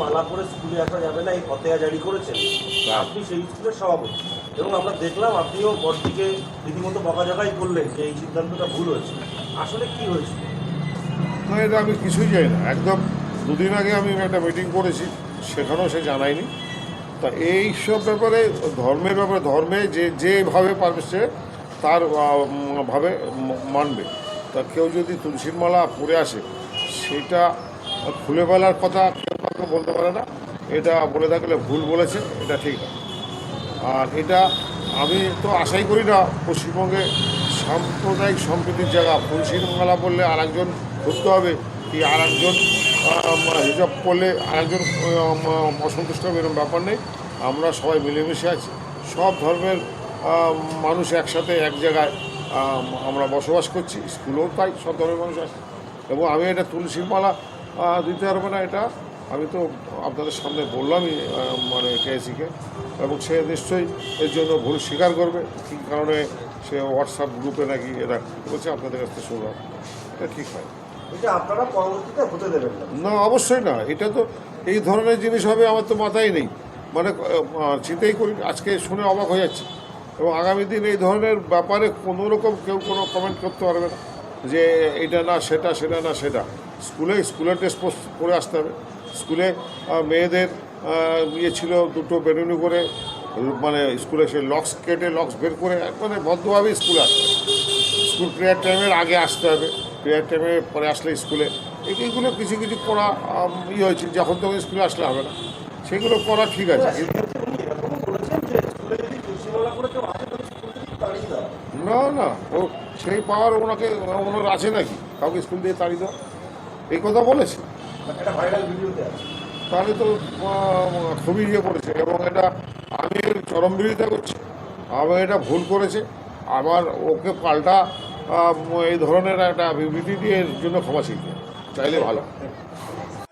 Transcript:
মালা করে স্কুলে আসা যাবে না এই ফতেয়া জারি করেছেন। আপনি সেই স্কুলের সভাপতি। এবং আমরা দেখলাম আপনিও বড়দিকে রীতিমতো বকাঝকাই করলেন যে এই সিদ্ধান্তটা ভুল হয়েছে। আসলে কি হয়েছিল না এটা আমি কিছুই জানি না। একদম দুদিন আগে আমি একটা মিটিং করেছি সেখানেও সে জানায়নি। তা এই সব ব্যাপারে ধর্মের ব্যাপারে ধর্মে যে যেভাবে পারবে সে তার ভাবে মানবে। তা কেউ যদি তুলসীর মালা পরে আসে সেটা খুলে বেলার কথা কাউকে বলতে পারে না। এটা বলে থাকলে ভুল বলেছে, এটা ঠিক না। আর এটা আমি তো আশাই করি না, পশ্চিমবঙ্গে সাম্প্রদায়িক সম্প্রীতির জায়গা। তুলসীর মালা বললে আর একজন ধরতে হবে, কি আর একজন হিসাব করলে আর একজন অসন্তুষ্ট হবে, এরকম ব্যাপার নেই। আমরা সবাই মিলেমিশে আছি। সব ধর্মের মানুষ একসাথে, এক জায়গায় আমরা বসবাস করছি। স্কুলেও তাই, সব ধর্মের মানুষ আছে। এবং আমি এটা তুলসীর মালা দিতে পারব না এটা। আমি তো আপনাদের সামনে বললামই মানে কেএসিকে এবং সে নিশ্চয়ই এর জন্য ভুল স্বীকার করবে। কী কারণে সে হোয়াটসঅ্যাপ গ্রুপে নাকি এটা বলছে আপনাদের কাছ থেকে শুনলাম। এটা ঠিক হয়। আপনারা পরবর্তীতে হতে দেবেন না। অবশ্যই না। এটা তো এই ধরনের জিনিস হবে আমার তো মাথায় নেই। মানে চিন্তাই করি আজকে শুনে অবাক হয়ে যাচ্ছে। এবং আগামী দিন এই ধরনের ব্যাপারে কোনো রকম কেউ কোনো কমেন্ট করতে পারবে না যে এটা না সেটা সেটা না সেটা। স্কুলে স্কুলের ড্রেস পরে আসতে হবে। স্কুলে মেয়েদের ইয়ে ছিল দুটো বেরুনি করে মানে স্কুলে সে লক্স কেটে লক্স বের করে মানে বদ্ধভাবে স্কুলে আসতে স্কুল প্রেয়ার টাইমের আগে আসতে হবে। প্রেয়ার টাইমে পরে আসলে স্কুলে। এইগুলো কিছু কিছু করা ইয়ে হয়েছে যখন তখন স্কুলে আসলে হবে না। সেগুলো করা ঠিক আছে। না না ও সেই পাওয়ার ওনাকে ওনার আছে নাকি? কাউকে স্কুল দিয়ে তাড়িয়ে দেওয়া এই কথা বলেছে? একটা ভাইরাল ভিডিওতে আছে। তাহলে তো খুবই ইয়ে করেছে এবং এটা আমি চরম বিরোধিতা করছি। আমি এটা ভুল করেছে। আমার ওকে পাল্টা এই ধরনের একটা বিবৃতি দিয়ে এর জন্য ক্ষমা শিখবে চাইলে ভালো।